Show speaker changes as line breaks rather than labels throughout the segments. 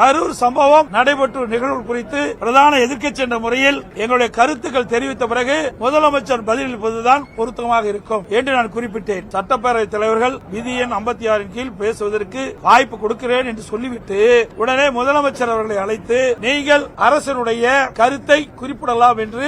கரூர் சம்பவம் நடைபெற்ற நிகழ்வு குறித்து பிரதான எதிர்க்கட்சி என்ற முறையில் எங்களுடைய கருத்துக்கள் தெரிவித்த பிறகு முதலமைச்சர் பதிலளிப்பதுதான் பொருத்தமாக இருக்கும் என்று நான் குறிப்பிட்டேன். சட்டப்பேரவை தலைவர்கள் விதி எண் ஐம்பத்தி ஆறின் கீழ் பேசுவதற்கு வாய்ப்பு கொடுக்கிறேன் என்று சொல்லிவிட்டு உடனே முதலமைச்சர் அவர்களை அழைத்து நீங்கள் அரசனுடைய கருத்தை குறிப்பிடலாம் என்று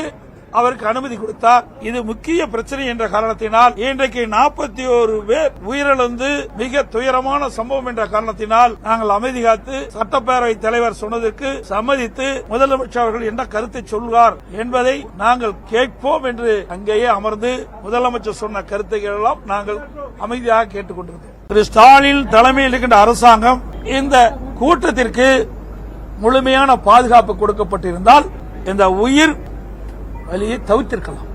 அவருக்கு அனுமதி கொடுத்தார். இது முக்கிய பிரச்சனை என்ற காரணத்தினால் இன்றைக்கு நாற்பத்தி ஒரு பேர் உயிரிழந்து மிக துயரமான சம்பவம் என்ற காரணத்தினால் நாங்கள் அமைதி காத்து சட்டப்பேரவை தலைவர் சொன்னதற்கு சம்மதித்து முதலமைச்சர் அவர்கள் என்ன கருத்தை சொல்வார் என்பதை நாங்கள் கேட்போம் என்று அங்கேயே அமர்ந்து முதலமைச்சர் சொன்ன கருத்துக்கள் எல்லாம் நாங்கள் அமைதியாக கேட்டுக்கொண்டிருந்தோம் திரு ஸ்டாலின் தலைமையில் இருக்கின்ற அரசாங்கம் இந்த கூட்டத்திற்கு முழுமையான பாதுகாப்பு கொடுக்கப்பட்டிருந்தால் இந்த உயிர் வழியை தவிர்த்திருக்கலாம்.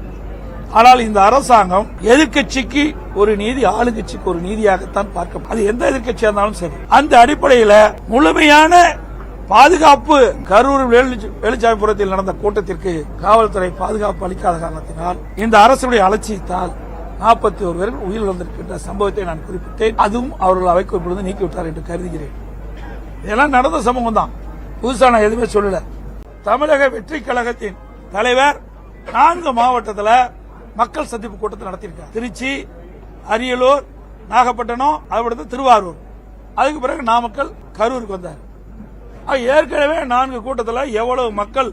ஆனால் இந்த அரசாங்கம் எதிர்க்கட்சிக்கு ஒரு நீதி ஆளுங்கட்சிக்கு ஒரு நீதியாகத்தான் பார்க்க அது எந்த எதிர்கட்சியா இருந்தாலும் சரி. அந்த அடிப்படையில் முழுமையான பாதுகாப்பு கரூர் வேலுச்சாமிபுரத்தில் நடந்த கூட்டத்திற்கு காவல்துறை பாதுகாப்பு அளிக்காத காரணத்தினால் இந்த அரசுடைய அலட்சியத்தால் நாற்பத்தி ஒரு பேர் உயிரிழந்திருக்கின்ற சம்பவத்தை நான் குறிப்பிட்டேன். அதுவும் அவர்கள் அவை பொழுது நீக்கிவிட்டார் என்று கருதுகிறேன். இதெல்லாம் நடந்த சமூகம் தான் புதுசா நான் எதுவுமே சொல்லல. தமிழக வெற்றி கழகத்தின் தலைவர் நான்கு மாவட்டத்தில் மக்கள் சந்திப்பு கூட்டத்தை நடத்தியிருக்கார். திருச்சி அரியலூர் நாகப்பட்டினம் அதுபடுத்து திருவாரூர். அதுக்கு பிறகு நாமக்கல் கரூருக்கு வந்தார். ஏற்கனவே நான்கு கூட்டத்தில் எவ்வளவு மக்கள்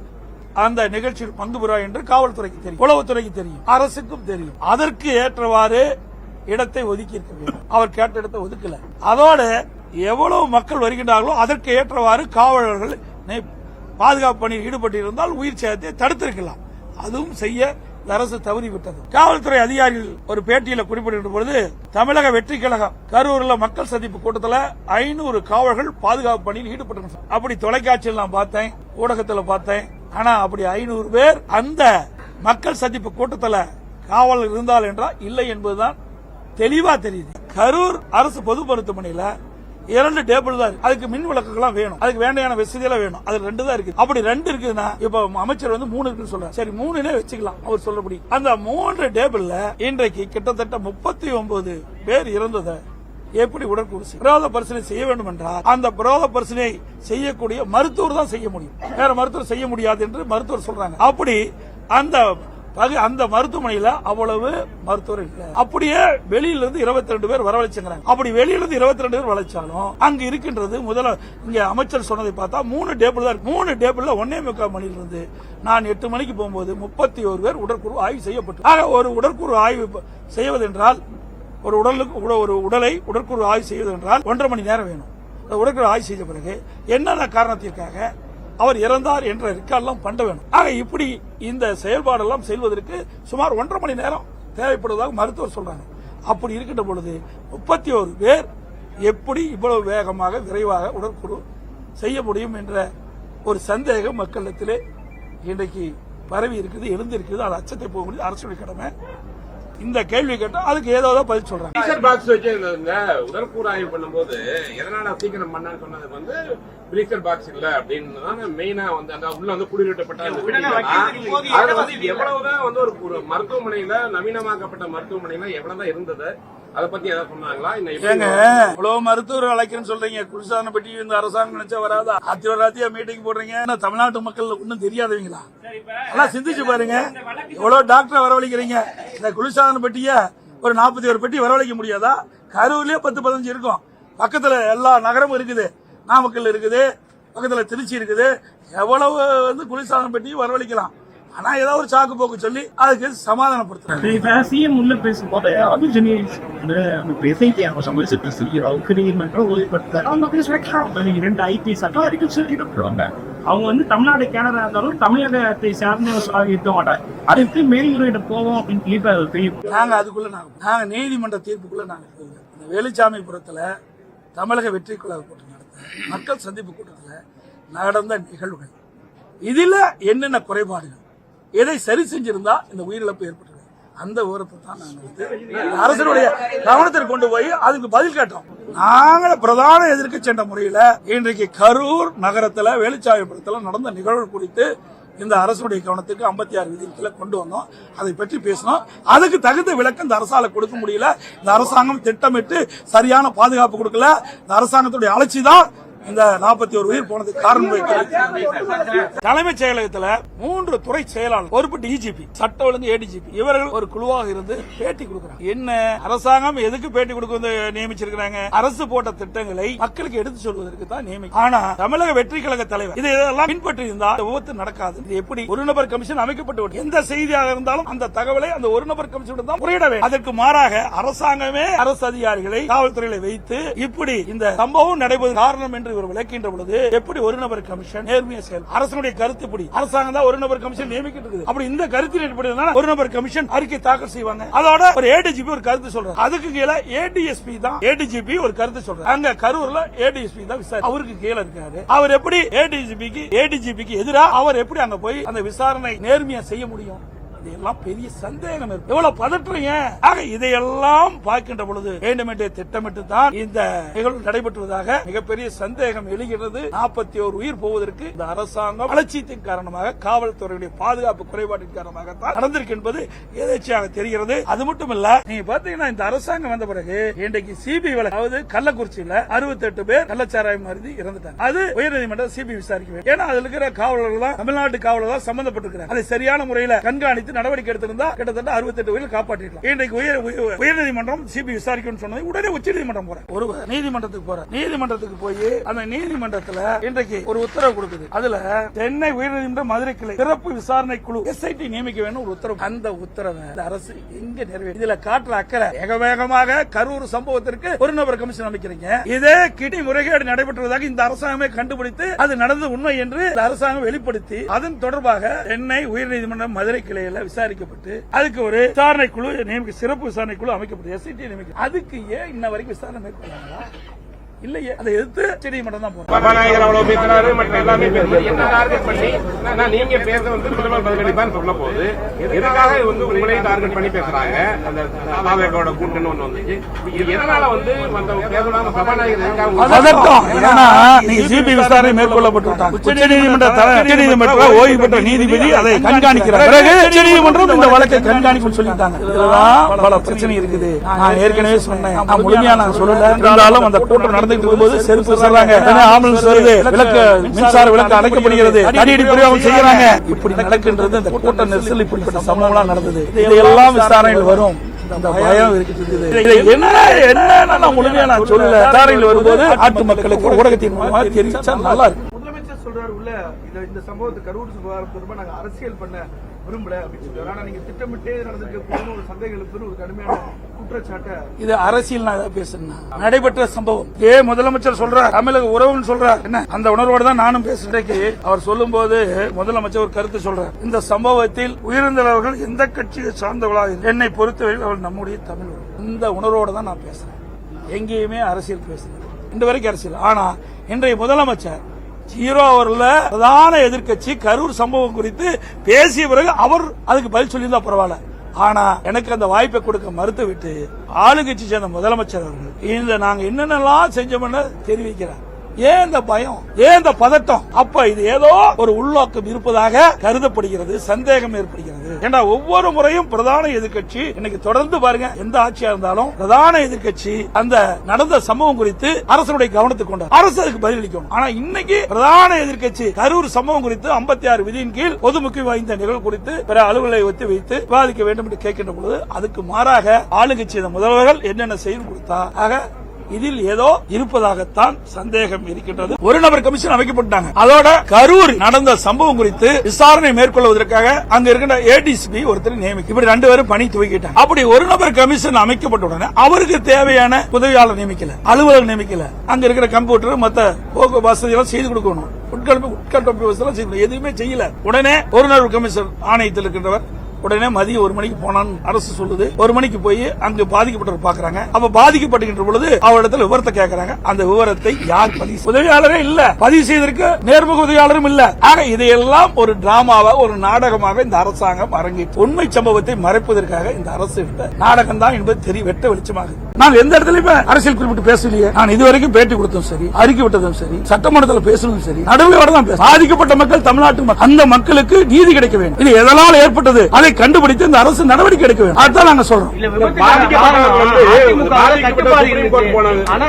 அந்த நிகழ்ச்சியில் பங்கு பெறுவார் என்று காவல்துறைக்கு தெரியும். உளவுத்துறைக்கு தெரியும். அரசுக்கும் தெரியும். அதற்கு ஏற்றவாறு இடத்தை ஒதுக்கி இருக்க வேண்டும். அவர் கேட்ட இடத்தை ஒதுக்கல. அதோடு எவ்வளவு மக்கள் வருகின்றார்களோ அதற்கு ஏற்றவாறு காவலர்கள் பாதுகாப்பு பணியில் ஈடுபட்டிருந்தால் உயிர் சேதத்தை தடுத்திருக்கலாம். அதுவும் செய்ய இந்த அரசு தவறிவிட்டது. காவல்துறை அதிகாரிகள் ஒரு பேட்டியில குறிப்பிடுகின்ற பொழுது தமிழக வெற்றி கழகம் கரூர்ல மக்கள் சந்திப்பு கூட்டத்தில் ஐநூறு காவலர்கள் பாதுகாப்பு பணியில் ஈடுபட்டு அப்படி தொலைக்காட்சியில் நான் பார்த்தேன் ஊடகத்தில் பார்த்தேன். ஆனா அப்படி ஐநூறு பேர் அந்த மக்கள் சந்திப்பு கூட்டத்தில் காவல் இருந்தால் என்றால் இல்லை என்பதுதான் தெளிவா தெரியுது. கரூர் அரசு பொது மருத்துவமனையில் இரண்டு டேபிள் தான் இருக்கு. அதுக்கு மின் விளக்குகள்லாம் வேணும். அதுக்கு வேண்டியான வசதியெல்லாம் வேணும். அது ரெண்டு தான் இருக்கு அப்படி ரெண்டு இருக்குதுன்னா இப்ப அமைச்சர் வந்து மூணு இருக்குன்னு சொல்றாரு. சரி மூணுனே வச்சுக்கலாம். அவர் சொல்லபடி அந்த மூன்று டேபிள்ல இன்றைக்கு கிட்டத்தட்ட முப்பத்தி ஒன்பது பேர் இறந்ததை எப்படி உடற்கூறு விரோத பரிசனை செய்ய வேண்டும் என்றால் அந்த பிரயோத பரிசனை செய்யக்கூடிய மருத்துவர் தான் செய்ய முடியும். வேற மருத்துவர் செய்ய முடியாது என்று மருத்துவர் சொல்றாங்க. அப்படி அந்த அந்த மருத்துவமனையில அவ்வளவு மருத்துவர் இல்ல. அப்படியே வெளியில இருந்து இருபத்தி ரெண்டு பேர் வரவழைச்சுங்கிறாங்க அப்படி வெளியில இருந்து இருபத்தி ரெண்டு பேர் வளைச்சாலும் அங்க இருக்கின்றது முதல்ல இங்க அமைச்சர் சொன்னதை பார்த்தா மூணு டேபிள் தான் இருக்கு. மூணு டேபிள்ல ஒன்னே முக்கால் மணியில இருந்து நான் எட்டு மணிக்கு போகும்போது முப்பத்தி ஒரு பேர் உடற்குழு ஆய்வு செய்யப்பட்டு. ஆக ஒரு உடற்குழு ஆய்வு செய்வதென்றால் ஒரு உடலுக்கு உட- ஒரு உடலை உடற்குழு ஆய்வு செய்வதென்றால் ஒன்றரை மணி நேரம் வேணும். உடற்குழு ஆய்வு செய்த பிறகு என்னென்ன காரணத்திற்காக அவர் இறந்தார் என்ற ரெக்கார்டெல்லாம் பண்ண வேணும். ஆக இப்படி இந்த செயல்பாடெல்லாம் செய்வதற்கு சுமார் ஒன்றரை மணி நேரம் தேவைப்படுவதாக மருத்துவர் சொல்றாங்க அப்படி இருக்கின்ற பொழுது முப்பத்தி ஒரு பேர் எப்படி இவ்வளவு வேகமாக விரைவாக உடற்குழு செய்ய முடியும் என்ற ஒரு சந்தேகம் மக்களிடத்திலே இன்றைக்கு பரவி இருக்குது எழுந்திருக்குது அது அச்சத்தை போக முடியும் அரசுடைய கடமை. இந்த கேள்வி கேட்டா அதுக்கு ஏதோ பதில் சொல்றாங்க.
டீசர் பாக்ஸ் வச்சு இந்த இந்த உடற்கூறு ஆய்வு பண்ணும்போது எதனால சீக்கிரம் பண்ணான்னு சொன்னதுக்கு வந்து பிளீச்சர் பாக்ஸ் இல்ல அப்படின்னு தான் மெயினா வந்து அந்த உள்ள வந்து குடிநீட்டப்பட்ட அந்த பெட்டிகளா, அது வந்து எவ்வளவுதான் வந்து ஒரு ஒரு மருத்துவமனையில நவீனமாக்கப்பட்ட மருத்துவமனையில எவ்வளவுதான் இருந்தது. அதை பத்தி ஏதாவது சொன்னாங்களா?
ஏங்க இவ்வளவு மருத்துவர் அழைக்கிறேன்னு சொல்றீங்க. குளிர்சாதன பெட்டி இந்த அரசாங்கம் நினைச்சா வராதா? அத்தியோட ராத்தியா மீட்டிங் போடுறீங்க. தமிழ்நாட்டு மக்கள் ஒன்றும் தெரியாதவங்களா? எல்லாம் சிந்திச்சு பாருங்க. இவ்வளவு டாக்டர் வரவழைக்கிறீங்க. இந்த குளிர்சாதன பெட்டிய ஒரு நாற்பத்தி ஒரு பெட்டி வரவழைக்க முடியாதா? கரூர்லயே பத்து பதினஞ்சு இருக்கும். பக்கத்துல எல்லா நகரமும் இருக்குது. நாமக்கல் இருக்குது. பக்கத்துல திருச்சி இருக்குது. எவ்வளவு வந்து குளிர்சாதன பெட்டியும் வரவழைக்கலாம். ஆனா ஏதாவது ஒரு சாக்கு போக்கு சொல்லி அதுக்கு சமாதானப்படுத்துறாங்க.
சிஎம் உள்ள பேசும்போது பேசிட்டு அவங்க சமைச்சு சொல்லி அவங்க ஓய்வுபடுத்தார் அவங்க பேசுறாங்க ரெண்டு ஐபிஎஸ் சட்டம் வரைக்கும் சொல்லிட்டு அவங்க வந்து தமிழ்நாடு கேனடா இருந்தாலும் தமிழகத்தை சார்ந்த இருக்க மாட்டாங்க. அதுக்கு மேல்முறையிட போவோம் அப்படின்னு தெரியும்.
நாங்க அதுக்குள்ள நாங்க நாங்க நீதிமன்ற தீர்ப்புக்குள்ள நாங்க போகல. இந்த வேலுச்சாமிபுரத்துல தமிழக வெற்றி கழக கூட்டம் நடத்த மக்கள் சந்திப்பு கூட்டத்துல நடந்த நிகழ்வுகள். இதுல என்னென்ன குறைபாடுகள்? எதை சரி செஞ்சிருந்தா இந்த உயிரிழப்பு ஏற்பட்டிருக்கு? அந்த விவரத்தை தான் நாங்கள் வந்து அரசனுடைய கவனத்திற்கு கொண்டு போய் அதுக்கு பதில் கேட்டோம். நாங்கள பிரதான எதிர்க்க சென்ற முறையில இன்றைக்கு கரூர் நகரத்துல வேலுச்சாயபுரத்தில் நடந்த நிகழ்வு குறித்து இந்த அரசுடைய கவனத்துக்கு ஐம்பத்தி ஆறு விதிகளை கொண்டு வந்தோம். அதை பற்றி பேசினோம். அதுக்கு தகுந்த விளக்கம் இந்த அரசால கொடுக்க முடியல. இந்த அரசாங்கம் திட்டமிட்டு சரியான பாதுகாப்பு கொடுக்கல. இந்த அரசாங்கத்துடைய அலட்சி தான் இந்த நாற்பத்தி ஒரு உயிர் போனது காரணம் தலைமைச் செயலகத்துல மூன்று துறை செயலாளர் பொறுப்பு டிஜிபி சட்ட ஒழுங்கு ஏடிஜிபி இவர்கள் ஒரு குழுவாக இருந்து பேட்டி கொடுக்கிறாங்க. என்ன? அரசாங்கம் எதுக்கு பேட்டி கொடுக்க நியமிச்சிருக்கிறாங்க? அரசு போட்ட திட்டங்களை மக்களுக்கு எடுத்து சொல்வதற்கு தான் நியமி ஆனா தமிழக வெற்றி கழக தலைவர் இது இதெல்லாம் பின்பற்றி இருந்தால் விபத்து நடக்காது. இது எப்படி? ஒரு நபர் கமிஷன் அமைக்கப்பட்டு எந்த செய்தியாக இருந்தாலும் அந்த தகவலை அந்த ஒரு நபர் கமிஷன் தான் முறையிட வேண்டும். அதற்கு மாறாக அரசாங்கமே அரசு அதிகாரிகளை காவல்துறையில வைத்து இப்படி இந்த சம்பவம் நடைபெறும் காரணம் என்று ஒரு விளக்கின்ற பொழுது எப்படி ஒரு நபர் கமிஷன் நேர்மையா செயல் அரசனுடைய கருத்து இப்படி அரசாங்கம் தான் ஒரு நபர் கமிஷன் நியமிக்கிட்டு அப்படி இந்த கருத்தின் அடிப்படையில் ஒரு நபர் கமிஷன் அறிக்கை தாக்கல் செய்வாங்க. அதோட ஒரு ஏடிஜிபி ஒரு கருத்து சொல்றாரு. அதுக்கு கீழே ஏடிஎஸ்பி தான் ஏடிஜிபி ஒரு கருத்து சொல்றாரு. அங்க கரூர்ல ஏடிஎஸ்பி தான் விசாரி அவருக்கு கீழே இருக்காரு. அவர் எப்படி ஏடிஜிபிக்கு ஏடிஜிபிக்கு எதிரா அவர் எப்படி அங்க போய் அந்த விசாரணை நேர்மையா செய்ய முடியும்? இதெல்லாம் பெரிய சந்தேகம் இருக்கு. எவ்வளவு பதற்றீங்க? ஆக இதையெல்லாம் பார்க்கின்ற பொழுது வேண்டுமென்றே திட்டமிட்டு தான் இந்த நிகழ்வு நடைபெற்றுவதாக மிகப்பெரிய சந்தேகம் எழுகிறது. நாற்பத்தி ஒரு உயிர் போவதற்கு இந்த அரசாங்கம் அலட்சியத்தின் காரணமாக காவல்துறையுடைய பாதுகாப்பு குறைபாட்டின் காரணமாக தான் நடந்திருக்கு என்பது எதேச்சியாக தெரிகிறது. அது மட்டும் இல்ல நீங்க பாத்தீங்கன்னா இந்த அரசாங்கம் வந்த பிறகு இன்றைக்கு சிபிஐ அதாவது கள்ளக்குறிச்சியில அறுபத்தி எட்டு பேர் கள்ளச்சாராயம் மருந்து இறந்துட்டாங்க. அது உயர்நீதிமன்றம் சிபிஐ விசாரிக்க வேண்டும். ஏன்னா அதுல இருக்கிற காவலர்கள் தான் தமிழ்நாட்டு காவலர்கள் தான் சம்பந்தப்பட்டிருக்கிறாங்க. அதை சரியான முறையில் கண்காணித்து நடவடிக்கை எடுத்திருந்தா கிட்டத்தட்ட அறுபத்தெட்டு உயிரை காப்பாற்றிருக்கலாம். இன்றைக்கு உயர் உயர்- உயர்நீதிமன்றம் சிபிஐ விசாரிக்கணும்னு சொன்னது உடனே உச்சநீதிமன்றம் போற ஒரு நீதிமன்றத்துக்கு போற நீதிமன்றத்துக்கு போய் அந்த நீதிமன்றத்துல இன்றைக்கு ஒரு உத்தரவு கொடுக்குது. அதுல சென்னை உயர்நீதிமன்ற மதுரை கிளை சிறப்பு விசாரணை குழு எஸ்ஐடி நியமிக்க வேண்டும் ஒரு உத்தரவு. அந்த உத்தரவை அரசு எங்க நிறைவேற்ற இதுல காட்டுற அக்கறை. வேக வேகமாக கரூர் சம்பவத்திற்கு ஒரு நபர் கமிஷன் அமைக்கிறீங்க. இதே கிடி முறைகேடு நடைபெற்றுவதாக இந்த அரசாங்கமே கண்டுபிடித்து அது நடந்த உண்மை என்று அரசாங்கம் வெளிப்படுத்தி அதன் தொடர்பாக சென்னை உயர்நீதிமன்றம் மதுரை கிளையில விசாரிக்கப்பட்டு அதுக்கு ஒரு விசாரணை குழு நியமிக்க சிறப்பு விசாரணை குழு அமைக்கப்பட்டு எஸ்ஐடி நியமிக்க அதுக்கு ஏன் இன்ன வரைக்கும் விசாரணை மேற்கொள்ளாங்களா இல்லையே அதை எதிர்த்து நீதிமன்றம் தான் போறோம்.
சபாநாயகர் அவ்வளவு பேசுறாரு மற்ற எல்லாமே பேசுறாரு என்ன டார்கெட் பண்ணி நான் நீங்க பேச வந்து பிரதமர் பதிலளிப்பான்னு சொல்ல போது எதுக்காக இது வந்து உங்களையும் டார்கெட் பண்ணி பேசுறாங்க? அந்த தாவேக்கோட கூட்டணி ஒண்ணு வந்துச்சு. இது எதனால வந்து அந்த பேசலாம சபாநாயகர்
ஏன்னா நீங்க சிபி விசாரணை மேற்கொள்ளப்பட்டு உச்சநீதிமன்ற தல- உச்சநீதிமன்ற ஓய்வு பெற்ற நீதிபதி அதை கண்காணிக்கிறார். பிறகு உச்சநீதிமன்றம் இந்த வழக்கை கண்காணிக்கும் சொல்லிட்டாங்க. இதுலதான் பல பிரச்சனை இருக்குது. நான் ஏற்கனவே சொன்னேன். நான் முழுமையா நான் சொல்லல. இருந்தாலும் அந்த கூட்டம் நடந்துட்டு இருக்கும்போது செருப்பு சொல்றாங்க ஆம்புலன்ஸ் வருது. விளக்கு மின்சார விளக்கு அடைக்கப்படுகிறது. அடியடி பிரயோகம் செய்யறாங்க. இப்படி நடக்கின்றது இந்த கூட்ட நெரிசல் இப்படிப்பட்ட சம்பவம்லாம் நடந்தது. இதையெல்லாம் விசாரணையில் வரும். என்ன முழுமையா நான் சொல்லல. விசாரணையில் வரும்போது நாட்டு மக்களுக்கு ஊடகத்தின் மூலமா தெரிவிச்சா நல்லா இருக்கும்.
முதலமைச்சர் சொல்றாரு உள்ள இந்த இந்த சம்பவத்தை கரூர் தொடர்பா நாங்க அரசியல் பண்ண விரும்பல அப்படின்னு சொல்றாரு. ஆனா நீங்க திட்டமிட்டே நடந்திருக்க ஒரு சந்தேகம் எழுப்புன்னு ஒரு கடுமையான குற்றச்சாட்டை
இது அரசியல் நான் ஏதாவது பேசுறேன் நடைபெற்ற சம்பவம். ஏ முதலமைச்சர் சொல்றார் தமிழக உறவுன்னு சொல்றார். என்ன? அந்த உணர்வோடு தான் நானும் பேசுறேன் அவர் சொல்லும்போது முதலமைச்சர் ஒரு கருத்து சொல்றார். இந்த சம்பவத்தில் உயிரிழந்தவர்கள் எந்த கட்சியை சார்ந்தவர்களாக என்னை பொறுத்தவரை அவர் நம்முடைய தமிழ் இந்த உணர்வோடு தான் நான் பேசுறேன். எங்கேயுமே அரசியல் பேசுறேன் இன்று வரைக்கும் அரசியல். ஆனா இன்றைய முதலமைச்சர் ஜீரோ அவர்ல பிரதான எதிர்க்கட்சி கரூர் சம்பவம் குறித்து பேசிய பிறகு அவர் அதுக்கு பதில் சொல்லியிருந்தா பரவாயில்ல. ஆனா எனக்கு அந்த வாய்ப்பை கொடுக்க மறுத்து விட்டு ஆளுங்கட்சி சேர்ந்த முதலமைச்சர் அவர்கள் இந்த நாங்க என்னென்னலாம் செஞ்சோம்னு தெரிவிக்கிறார். ஏன் இந்த பயம்? ஏன் இந்த பதட்டம்? அப்ப இது ஏதோ ஒரு உள்நோக்கம் இருப்பதாக கருதப்படுகிறது சந்தேகம் ஏற்படுகிறது. ஏன்னா ஒவ்வொரு முறையும் பிரதான எதிர்க்கட்சி இன்னைக்கு தொடர்ந்து பாருங்க எந்த ஆட்சியா இருந்தாலும் பிரதான எதிர்க்கட்சி அந்த நடந்த சம்பவம் குறித்து அரசனுடைய கவனத்துக்கு கொண்டு அரசு அதுக்கு பதிலளிக்கும் ஆனா இன்னைக்கு பிரதான எதிர்க்கட்சி கரூர் சம்பவம் குறித்து 56 ஆறு விதியின் கீழ் பொது முக்கியம் வாய்ந்த நிகழ்வு குறித்து பிற அலுவலை ஒத்தி வைத்து விவாதிக்க வேண்டும் என்று கேட்கின்ற பொழுது அதுக்கு மாறாக ஆளுங்கட்சி முதல்வர்கள் என்னென்ன செய்து கொடுத்தா ஆக இதில் ஏதோ இருப்பதாகத்தான் சந்தேகம் இருக்கின்றது. ஒரு நபர் கமிஷன் அமைக்கப்பட்டாங்க. அதோட கரூர் நடந்த சம்பவம் குறித்து விசாரணை மேற்கொள்வதற்காக அங்க இருக்கின்ற ஏடிசிபி ஒருத்தர் நியமிக்க இப்படி ரெண்டு பேரும் பணி துவக்கிட்டாங்க. அப்படி ஒரு நபர் கமிஷன் அமைக்கப்பட்ட உடனே அவருக்கு தேவையான உதவியாளர் நியமிக்கல. அலுவலர் நியமிக்கல. அங்க இருக்கிற கம்ப்யூட்டர் மத்த போக்கு வசதி எல்லாம் செய்து கொடுக்கணும். உட்கல்வி உட்கட்டமைப்பு வசதி எல்லாம் செய்து எதுவுமே செய்யல. உடனே ஒரு நபர் கமிஷன் ஆணையத்தில் இருக்கின்றவர் உடனே மதியம் ஒரு மணிக்கு போனான்னு அரசு சொல்லுது. ஒரு மணிக்கு போய் அங்கு பாதிக்கப்பட்டவர் பாக்குறாங்க அப்ப பாதிக்கப்படுகின்ற பொழுது அவரிடத்துல விவரத்தை கேட்கறாங்க அந்த விவரத்தை யார் பதிவு உதவியாளரே இல்ல. பதிவு செய்திருக்கு நேர்முக உதவியாளரும் இல்ல. ஆக இதையெல்லாம் ஒரு டிராமாவா ஒரு நாடகமாக இந்த அரசாங்கம் அரங்கி உண்மை சம்பவத்தை மறைப்பதற்காக இந்த அரசு எடுத்த நாடகம் தான் என்பது தெரிய வெட்ட வெளிச்சமாகுது. நாங்க எந்த இடத்துலயுமே அரசியல் குறிப்பிட்டு பேசலையே? நான் இதுவரைக்கும் பேட்டி கொடுத்தோம் சரி அறிக்கை விட்டதும் சரி சட்டமன்றத்தில் பேசணும் சரி நடுவில் தான் பேச பாதிக்கப்பட்ட மக்கள் தமிழ்நாட்டு மக்கள் அந்த மக்களுக்கு நீதி கிடைக்க வேண்டும். இது எதனால் ஏற்பட்டது? அதை கண்டுபிடித்து இந்த அரசு நடவடிக்கை எடுக்க வேண்டும். அதுதான் நாங்க சொல்றோம்.
இல்ல விபத்துக்கான
பாதிக்கப்பட்டவங்க வந்து
அதிமுகவுல
பாதிக்கப்பட்ட
கட்டுப்பாடு. ஆனா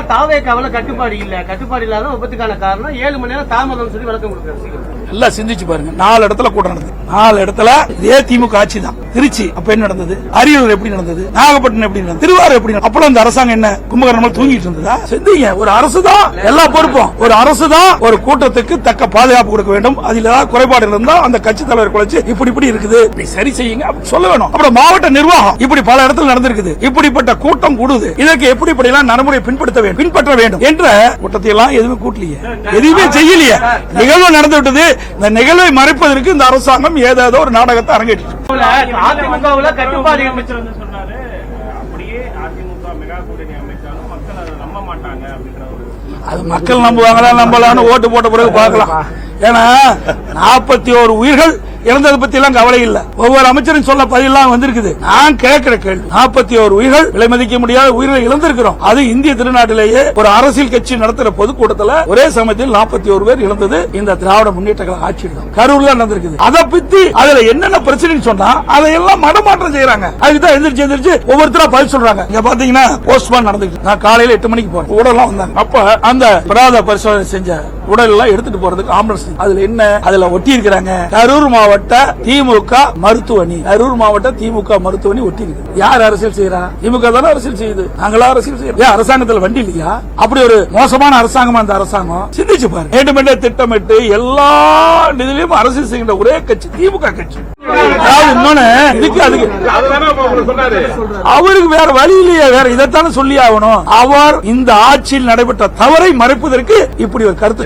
இல்ல. கட்டுப்பாடு இல்லாத விபத்துக்கான காரணம் ஏழு மணி நேரம் தாமதம் சொல்லி விளக்கம் கொடுக்குறாரு நல்லா
எல்லாம் சிந்திச்சு பாருங்க. நாலு இடத்துல கூட்டம் நடந்தது. நாலு இடத்துல இதே திமுக ஆட்சி தான். திருச்சி அப்ப என்ன நடந்தது? அரியலூர் எப்படி நடந்தது? நாகப்பட்டினம் எப்படி நடந்தது? திருவாரூர் எப்படி அப்புறம் இந்த அரசாங்கம் என்ன கும்பகரணம் தூங்கிட்டு இருந்ததா? சிந்திங்க. ஒரு அரசு தான். எல்லா பொறுப்பும். ஒரு அரசு தான் ஒரு கூட்டத்துக்கு தக்க பாதுகாப்பு கொடுக்க வேண்டும். அதில் ஏதாவது குறைபாடு இருந்தா அந்த கட்சி தலைவர் குழைச்சு இப்படி இப்படி இருக்குது. சரி செய்யுங்க அப்படி சொல்ல வேணும். அப்புறம் மாவட்ட நிர்வாகம். இப்படி பல இடத்துல நடந்திருக்குது. இப்படிப்பட்ட கூட்டம் கூடுது. இதற்கு எப்படி இப்படி எல்லாம் நடைமுறை பின்படுத்த வேண்டும் பின்பற்ற வேண்டும் என்ற கூட்டத்தை எல்லாம் எதுவுமே கூட்டலையே. எதுவுமே செய்யலையே. நிகழ்வு நடந்து விட்டது. இந்த நிகழ்வை மறைப்பதற்கு இந்த அரசாங்கம் ஏதாவது ஒரு நாடகத்தை அரங்கேற்று
அதிமுகவுல கட்டுப்பாடு இருக்கு.
அமைச்சர் வந்து சொன்னாரு அப்படியே அதிமுக மெகா கூட்டணி அமைச்சாலும் மக்கள் அதை நம்ப மாட்டாங்க அப்படின்ற ஒரு
அது மக்கள் நம்புவாங்களா நம்பலான்னு ஓட்டு போட்ட பிறகு பார்க்கலாம் ஏன்னா நாற்பத்தி ஒரு உயிர்கள் இறந்ததை பத்தி எல்லாம் கவலை இல்ல. ஒவ்வொரு அமைச்சரும் சொல்ல பதிலாம் வந்திருக்குது. நான் கேட்கிற கேள்வி நாற்பத்தி ஒரு உயிர்கள் விலை மதிக்க முடியாத உயிர்களை இழந்திருக்கிறோம். அது இந்திய திருநாட்டிலேயே ஒரு அரசியல் கட்சி நடத்துற பொதுக்கூட்டத்துல ஒரே சமயத்தில் நாற்பத்தி ஒரு பேர் இழந்தது இந்த திராவிட முன்னேற்ற கழக ஆட்சி கரூர்ல நடந்திருக்குது. அதை பத்தி அதுல என்னென்ன பிரச்சனைன்னு சொன்னா அதையெல்லாம் மடமாற்றம் செய்யறாங்க. அதுக்குதான் எந்திரிச்சு எந்திரிச்சு ஒவ்வொருத்தரா பதில் சொல்றாங்க. இங்க பாத்தீங்கன்னா போஸ்ட்மான் நடந்துச்சு நான் காலையில எட்டு மணிக்கு போறேன். உடலாம் வந்தாங்க. அப்ப அந்த பிராத பரிசோதனை செஞ்ச உடல் எல்லாம் எடுத்துட்டு போறதுக்கு ஆம்புலன்ஸ் அதுல என்ன? அதுல ஒட்டி இருக்கிறாங்க கரூர் மாவட்ட திமுக மருத்துவமனை. கரூர் மாவட்ட திமுக மருத்துவமனை ஒட்டி இருக்கு யார் அரசியல் செய்யறா? திமுக தானே அரசியல் செய்யுது. நாங்களா அரசியல் செய்யறோம் அரசாங்கத்துல வண்டி இல்லையா? அப்படி ஒரு மோசமான அரசாங்கமா அந்த அரசாங்கம். சிந்திச்சு பாரு. திட்டமிட்டு எல்லா நிதியிலும் அரசியல் செய்கின்ற ஒரே கட்சி திமுக கட்சி. அவருக்கு வேற வழி இல்லையே வேற இதைத்தானே சொல்லி ஆகணும். அவர் இந்த ஆட்சியில் நடைபெற்ற தவறை மறைப்பதற்கு இப்படி ஒரு கருத்து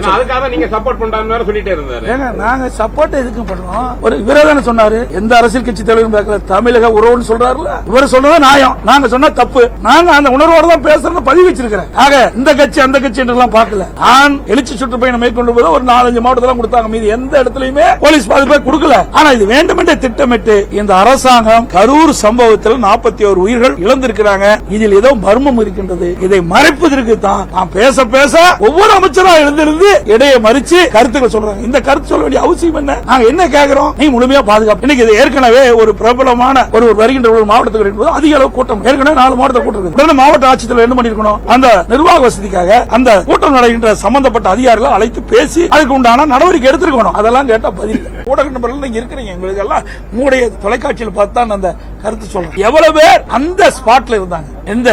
நீங்க சப்போர்ட் பண்றான்னு வேற சொல்லிட்டே இருந்தாரு.
ஏங்க நாங்க சப்போர்ட் எதுக்கு பண்றோம்? ஒரு இவரே தானே சொன்னாரு. எந்த அரசியல் கட்சி தலைவரும் பார்க்கல. தமிழக உறவுன்னு சொல்றாருல இவர் சொல்றது நியாயம். நாங்க சொன்னா தப்பு. நாங்க அந்த உணர்வோட தான் பேசுறத பதிவு வச்சிருக்கிறேன். ஆக இந்த கட்சி அந்த கட்சி என்றெல்லாம் பார்க்கல. நான் எழுச்சி சுற்றுப்பயணம் மேற்கொண்டு போது ஒரு நாலஞ்சு மாவட்டத்துல கொடுத்தாங்க. மீது எந்த இடத்துலயுமே போலீஸ் பாதுகாப்பு கொடுக்கல. ஆனா இது வேண்டுமென்றே திட்டமிட்டு இந்த அரசாங்கம் கரூர் சம்பவத்தில் நாற்பத்தி ஒரு உயிர்கள் இழந்திருக்கிறாங்க. இதில் ஏதோ மர்மம் இருக்கின்றது. இதை மறைப்பதற்கு தான் நான் பேச பேச ஒவ்வொரு அமைச்சரா எழுந்திருந்து இடையை மறிச்சு கருத்துக்கள் சொல்றாங்க. இந்த கருத்து சொல்ல வேண்டிய அவசியம் என்ன? நாங்க என்ன கேட்கிறோம் நீ முழுமையா பாதுகாப்பு. இன்னைக்கு இது ஏற்கனவே ஒரு பிரபலமான ஒரு வருகின்ற ஒரு மாவட்டத்துக்கு வரும்போது அதிக அளவு கூட்டம். ஏற்கனவே நாலு மாவட்ட கூட்டம் இருக்கு உடனே மாவட்ட ஆட்சித்தலைவர் என்ன பண்ணிருக்கணும்? அந்த நிர்வாக வசதிக்காக அந்த கூட்டம் நடக்கின்ற சம்பந்தப்பட்ட அதிகாரிகளை அழைத்து பேசி அதுக்கு உண்டான நடவடிக்கை எடுத்திருக்கணும். அதெல்லாம் கேட்டா பதில். ஊடக நபர்கள் நீங்க இருக்கிறீங்க. எங்களுக்கு எல்லாம் உங்களுடைய தொலைக்காட்சியில் பார்த்து தான் அந்த கருத்து சொல்றேன். எவ்வளவு பேர்? அந்த ஸ்பாட்ல இருந்தாங்க. இந்த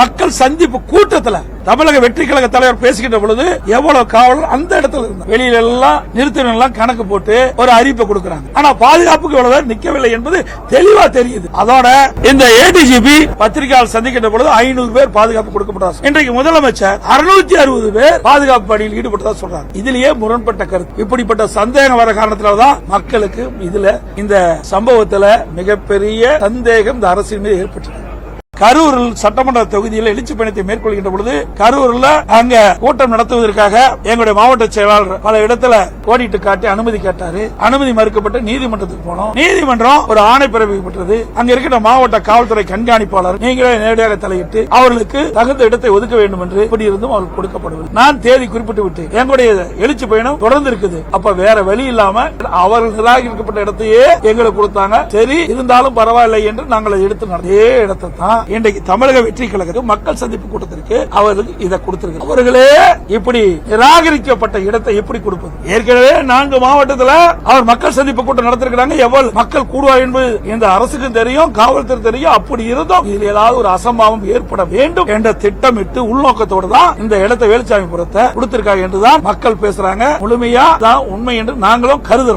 மக்கள் சந்திப்பு கூட்டத்தில் தமிழக வெற்றி கழக தலைவர் பேசுகின்ற பொழுது எவ்வளவு காவலர் அந்த இடத்துல இருந்தார். வெளியில எல்லாம் நிறுத்தினெல்லாம் கணக்கு போட்டு ஒரு அறிவிப்பை கொடுக்கிறாங்க. ஆனா பாதுகாப்புக்கு இவ்வளவு நிக்கவில்லை என்பது தெளிவா தெரியுது. அதோட இந்த ஏடிஜிபி பத்திரிகையாளர் சந்திக்கின்ற பொழுது ஐநூறு பேர் பாதுகாப்பு கொடுக்கப்பட்டார் இன்றைக்கு முதலமைச்சர் அறுநூத்தி அறுபது பேர் பாதுகாப்பு பணியில் ஈடுபட்டதா சொல்றாங்க இதுலயே முரண்பட்ட கருத்து. இப்படிப்பட்ட சந்தேகம் வர காரணத்தினால்தான் மக்களுக்கு இதுல இந்த சம்பவத்துல மிகப்பெரிய சந்தேகம் இந்த அரசின் மீது ஏற்பட்டது கரூரில் சட்டமன்ற தொகுதியில் எழுச்சி பயணத்தை மேற்கொள்கின்ற பொழுது கரூர்ல அங்க கூட்டம் நடத்துவதற்காக எங்களுடைய மாவட்ட செயலாளர் பல இடத்துல கோடிட்டு காட்டி அனுமதி கேட்டாரு. அனுமதி மறுக்கப்பட்டு நீதிமன்றத்துக்கு போனோம். நீதிமன்றம் ஒரு ஆணை பிறப்பிக்கப்பட்டது அங்க இருக்கிற மாவட்ட காவல்துறை கண்காணிப்பாளர் நீங்களே நேரடியாக தலையிட்டு அவர்களுக்கு தகுந்த இடத்தை ஒதுக்க வேண்டும் என்று இப்படி இருந்தும் அவர்கள் கொடுக்கப்படுவது. நான் தேதி குறிப்பிட்டு விட்டு எங்களுடைய எழுச்சி பயணம் தொடர்ந்து இருக்குது. அப்ப வேற வழி இல்லாம அவர்கள் நிராகரிக்கப்பட்ட இடத்தையே எங்களுக்கு கொடுத்தாங்க. சரி இருந்தாலும் பரவாயில்லை என்று நாங்கள் எடுத்து நடந்தே இடத்தை தான் இன்றைக்கு தமிழக வெற்றி கழகம் மக்கள் சந்திப்பு கூட்டத்திற்கு அவர்களுக்கு இதை கொடுத்திருக்கிறார் அவர்களே இப்படி நிராகரிக்கப்பட்ட இடத்தை எப்படி கொடுப்பது? ஏற்கனவே நான்கு மாவட்டத்தில் அவர் மக்கள் சந்திப்பு கூட்டம் நடத்திருக்கிறாங்க. எவ்வளவு மக்கள் கூடுவார் என்பது இந்த அரசுக்கும் தெரியும் காவல்துறை தெரியும். அப்படி இருந்தும் இதில் ஏதாவது ஒரு அசம்பாவம் ஏற்பட வேண்டும் என்ற திட்டமிட்டு உள்நோக்கத்தோடு தான் இந்த இடத்தை வேலுச்சாமிபுரத்தை கொடுத்திருக்காங்க என்றுதான் மக்கள் பேசுறாங்க. முழுமையா தான் உண்மை என்று நாங்களும் கருதுறோம்.